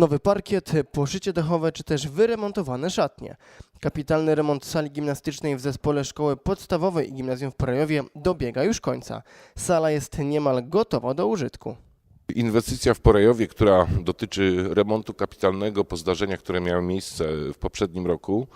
Nowy parkiet, poszycie dachowe czy też wyremontowane szatnie. Kapitalny remont sali gimnastycznej w zespole szkoły podstawowej i gimnazjum w Prajowie dobiega już końca. Sala jest niemal gotowa do użytku. Inwestycja w Porejowie, która dotyczy remontu kapitalnego po zdarzeniach, które miały miejsce w poprzednim roku,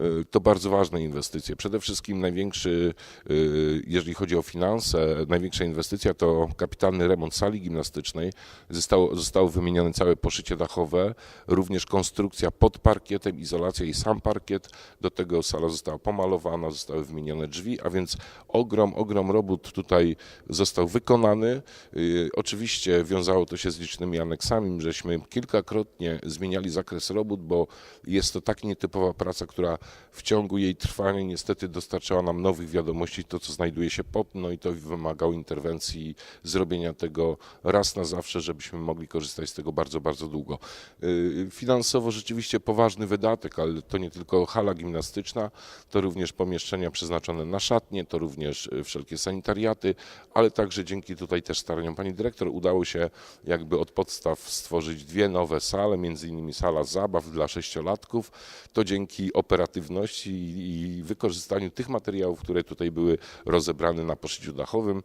y, to bardzo ważne inwestycje. Przede wszystkim największy, y, jeżeli chodzi o finanse, największa inwestycja to kapitalny remont sali gimnastycznej. Zostało, zostało wymienione całe poszycie dachowe, również konstrukcja pod parkietem, izolacja i sam parkiet. Do tego sala została pomalowana, zostały wymienione drzwi, a więc ogrom, ogrom robót tutaj został wykonany. Y, Oczywiście wiązało to się z licznymi aneksami, żeśmy kilkakrotnie zmieniali zakres robót, bo jest to tak nietypowa praca, która w ciągu jej trwania niestety dostarczała nam nowych wiadomości, to co znajduje się pod, no i to wymagało interwencji, zrobienia tego raz na zawsze, żebyśmy mogli korzystać z tego bardzo, bardzo długo. Y, Finansowo rzeczywiście poważny wydatek, ale to nie tylko hala gimnastyczna, to również pomieszczenia przeznaczone na szatnie, to również y, wszelkie sanitariaty, ale także dzięki tutaj też staraniom pani dyrektor udało się jakby od podstaw stworzyć dwie nowe sale, między innymi sala zabaw dla sześciolatków. To dzięki operatywności i wykorzystaniu tych materiałów, które tutaj były rozebrane na poszyciu dachowym.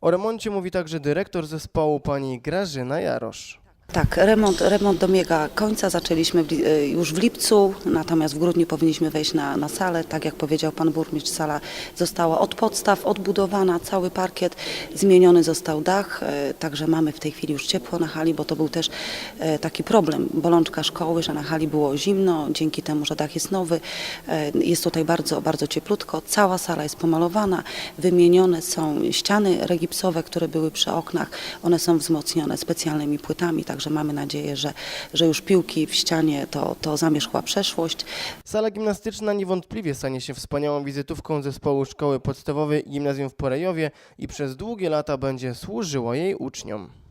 O remoncie mówi także dyrektor zespołu pani Grażyna Jarosz. Tak, remont, remont końca. Zaczęliśmy y, już w lipcu, natomiast w grudniu powinniśmy wejść na, na salę. Tak jak powiedział pan burmistrz, sala została od podstaw odbudowana, cały parkiet, zmieniony został dach, y, także mamy w tej chwili już ciepło na hali, bo to był też y, taki problem, bolączka szkoły, że na hali było zimno, dzięki temu, że dach jest nowy, jest tutaj bardzo, bardzo cieplutko. Cała sala jest pomalowana, wymienione są ściany regipsowe, które były przy oknach, one są wzmocnione specjalnymi płytami, także mamy nadzieję, że, że już piłki w ścianie to, to zamierzchła przeszłość. Sala gimnastyczna niewątpliwie stanie się wspaniałą wizytówką zespołu szkoły podstawowej i gimnazjum w Porejowie i przez długie lata będzie służyła jej uczniom.